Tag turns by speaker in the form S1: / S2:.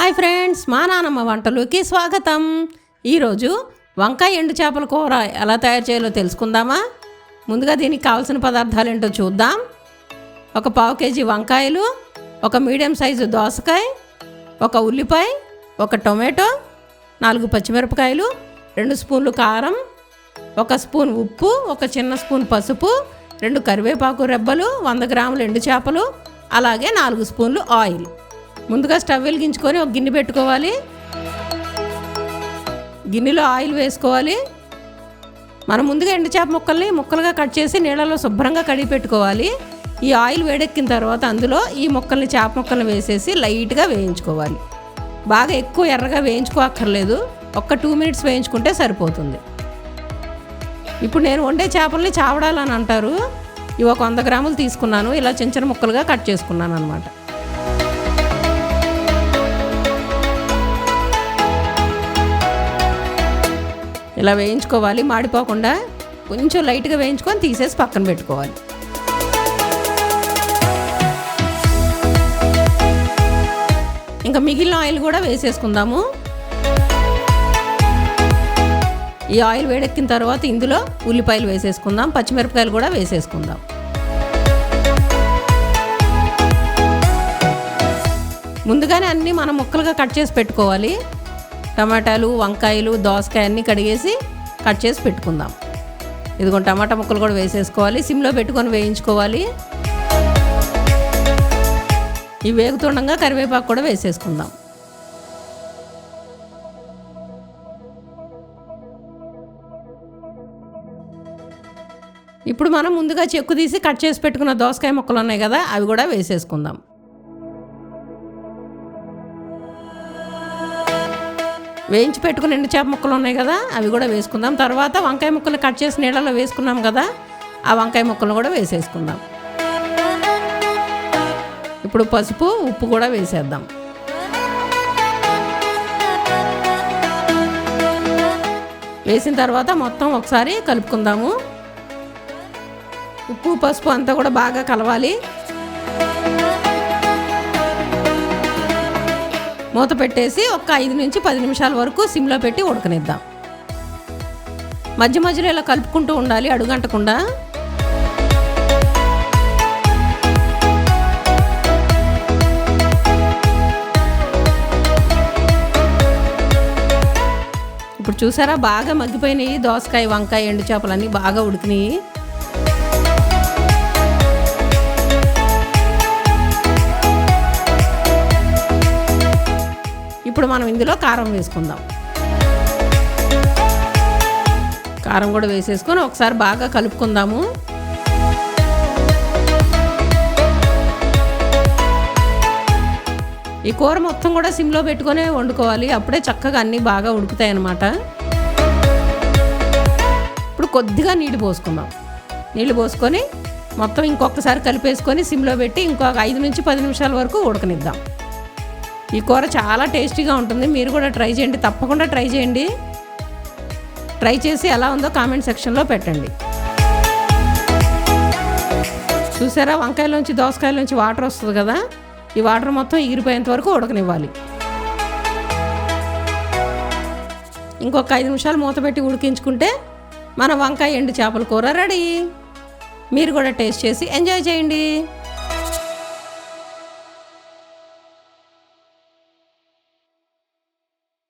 S1: Hi friends మా నానమ్మ వంటలోకి స్వాగతం. ఈరోజు వంకాయ ఎండు చేపల కూర ఎలా తయారు చేయాలో తెలుసుకుందామా? ముందుగా దీనికి కావాల్సిన పదార్థాలు ఏంటో చూద్దాం. ఒక పావు కేజీ వంకాయలు ఒక మీడియం సైజు దోసకాయ ఒక ఉల్లిపాయ ఒక టొమాటో నాలుగు పచ్చిమిరపకాయలు రెండు స్పూన్లు కారం ఒక స్పూన్ ఉప్పు ఒక చిన్న స్పూన్ పసుపు రెండు కరివేపాకు రెబ్బలు వంద గ్రాములు ఎండు చేపలు అలాగే నాలుగు స్పూన్లు ఆయిల్. ముందుగా స్టవ్ వెలిగించుకొని ఒక గిన్నె పెట్టుకోవాలి. గిన్నెలో ఆయిల్ వేసుకోవాలి. మనం ముందుగా ఎండు చేప ముక్కల్ని ముక్కలుగా కట్ చేసి నీళ్ళలో శుభ్రంగా కడిగి పెట్టుకోవాలి. ఈ ఆయిల్ వేడెక్కిన తర్వాత అందులో ఈ ముక్కల్ని చేప ముక్కల్ని వేసేసి లైట్గా వేయించుకోవాలి. బాగా ఎక్కువ ఎర్రగా వేయించుకోక్కర్లేదు. ఒక్క టూ మినిట్స్ వేయించుకుంటే సరిపోతుంది. ఇప్పుడు నేను వండే చేపల్ని చావడాలని అంటారు. ఇవి ఒక వంద గ్రాములు తీసుకున్నాను. ఇలా చిన్న చిన్న ముక్కలుగా కట్ చేసుకున్నాను అనమాట ఇలా వేయించుకోవాలి. మాడిపోకుండా కొంచెం లైట్గా వేయించుకొని తీసేసి పక్కన పెట్టుకోవాలి. ఇంకా మిగిలిన ఆయిల్ కూడా వేసేసుకుందాము. ఈ ఆయిల్ వేడెక్కిన తర్వాత ఇందులో ఉల్లిపాయలు వేసేసుకుందాం. పచ్చిమిరపకాయలు కూడా వేసేసుకుందాం. ముందుగానే అన్నీ మనం ముక్కలుగా కట్ చేసి పెట్టుకోవాలి. టమాటాలు వంకాయలు దోసకాయ అన్నీ కడిగేసి కట్ చేసి పెట్టుకుందాం. ఇదిగో టమాటా ముక్కలు కూడా వేసేసుకోవాలి సిమ్లో పెట్టుకొని వేయించుకోవాలి. ఇవి వేగుతుండగా కరివేపాకు కూడా వేసేసుకుందాం. ఇప్పుడు మనం ముందుగా చెక్కు తీసి కట్ చేసి పెట్టుకున్న దోసకాయ ముక్కలు ఉన్నాయి కదా అవి కూడా వేసేసుకుందాం. వేయించి పెట్టుకుని ఎండు చేప ముక్కలు ఉన్నాయి కదా అవి కూడా వేసుకుందాం. తర్వాత వంకాయ ముక్కలు కట్ చేసి నీళ్ళలో వేసుకున్నాం కదా ఆ వంకాయ ముక్కలు కూడా వేసేసుకుందాం. ఇప్పుడు పసుపు ఉప్పు కూడా వేసేద్దాం. వేసిన తర్వాత మొత్తం ఒకసారి కలుపుకుందాము. ఉప్పు పసుపు అంతా కూడా బాగా కలవాలి. మూత పెట్టేసి ఒక ఐదు నుంచి పది నిమిషాల వరకు సిమ్లో పెట్టి ఉడకనిద్దాం. మధ్య మధ్యలో ఇలా కలుపుకుంటూ ఉండాలి అడుగంటకుండా. ఇప్పుడు చూసారా బాగా మగ్గిపోయినాయి దోసకాయ వంకాయ ఎండు చేపలన్నీ బాగా ఉడికినాయి. ఇప్పుడు మనం ఇందులో కారం వేసుకుందాం. కారం కూడా వేసేసుకొని ఒకసారి బాగా కలుపుకుందాము. ఈ కూర మొత్తం కూడా సిమ్లో పెట్టుకొని వండుకోవాలి. అప్పుడే చక్కగా అన్నీ బాగా ఉడుకుతాయి అన్నమాట. ఇప్పుడు కొద్దిగా నీళ్ళు పోసుకుందాం. నీళ్ళు పోసుకొని మొత్తం ఇంకొకసారి కలిపేసుకొని సిమ్లో పెట్టి ఇంకొక ఐదు నుంచి పది నిమిషాల వరకు ఉడకనిద్దాం. ఈ కూర చాలా టేస్టీగా ఉంటుంది. మీరు కూడా ట్రై చేయండి. తప్పకుండా ట్రై చేయండి. ట్రై చేసి ఎలా ఉందో కామెంట్ సెక్షన్లో పెట్టండి. చూసారా? వంకాయలోంచి దోసకాయలోంచి వాటర్ వస్తుంది కదా? ఈ వాటర్ మొత్తం ఎగిరిపోయేంత వరకు ఉడకనివ్వాలి. ఇంకొక ఐదు నిమిషాలు మూత పెట్టి ఉడికించుకుంటే మన వంకాయ ఎండు చేపల కూర రెడీ. మీరు కూడా టేస్ట్ చేసి ఎంజాయ్ చేయండి.